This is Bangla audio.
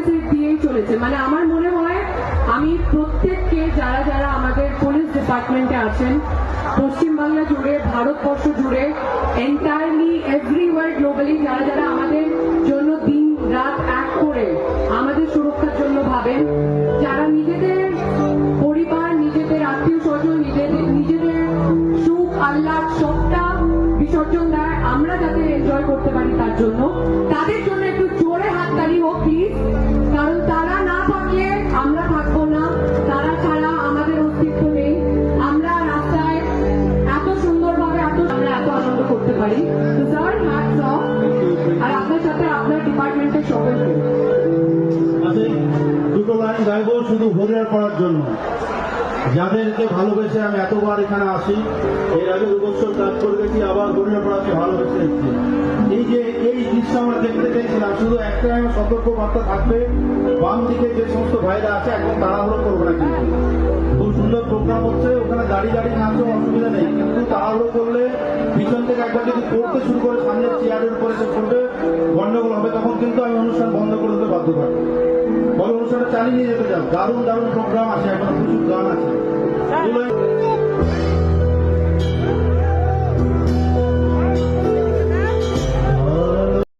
অপোজিট দিয়েই চলেছে মানে আমার মনে হয় আমি প্রত্যেককে যারা যারা আমাদের পুলিশ ডিপার্টমেন্টে আছেন পশ্চিমবাংলা জুড়ে, ভারতবর্ষ জুড়ে এন্টায়ারলি এভরিওয়ার গ্লোবালি যারা যারা আমাদের জন্য দিন রাত এক করে আমাদের সুরক্ষার জন্য ভাবেন, যারা নিজেদের পরিবার, নিজেদের আত্মীয় স্বজন নিজেদের নিজেদের সুখ, আহ্লাদ সবটা বিসর্জন দেয়, আমরা যাতে এনজয় করতে পারি তার জন্য। পারি তো স্যার হ্যাটস অফ আর আপনার সাথে আপনার ডিপার্টমেন্টের আচ্ছা দুটো লাইন শুধু হরিয়ার পড়ার জন্য। যাদেরকে ভালোবেসে আমি এতবার এখানে আসি, এর আগে দু বছর কাজ করে গেছি আবার হরিয়ার পড়াকে ভালোবেসে এসেছি। এই যে, এই দৃশ্য আমরা দেখতে চাইছিলাম শুধু একটাই আমার সতর্ক বার্তা থাকবে, বাম দিকে যে সমস্ত ভাইরা আছে এখন তাড়াহুড়ো করব না কিন্তু। খুব সুন্দর প্রোগ্রাম হচ্ছে, ওখানে দাঁড়িয়ে দাঁড়িয়ে নাচও অসুবিধা নেই, কিন্তু তাড়াহুড়ো করলে পিছন থেকে একবার যদি পড়তে শুরু করে সামনের চেয়ারের উপরে সে পড়বে, গন্ডগোল হবে, তখন কিন্তু আমি অনুষ্ঠান বন্ধ করে দিতে বাধ্য থাকব বলে, অনুষ্ঠানটা চালিয়ে নিয়ে যেতে চাও। দারুণ দারুণ প্রোগ্রাম আছে এখন প্রচুর গান আছে।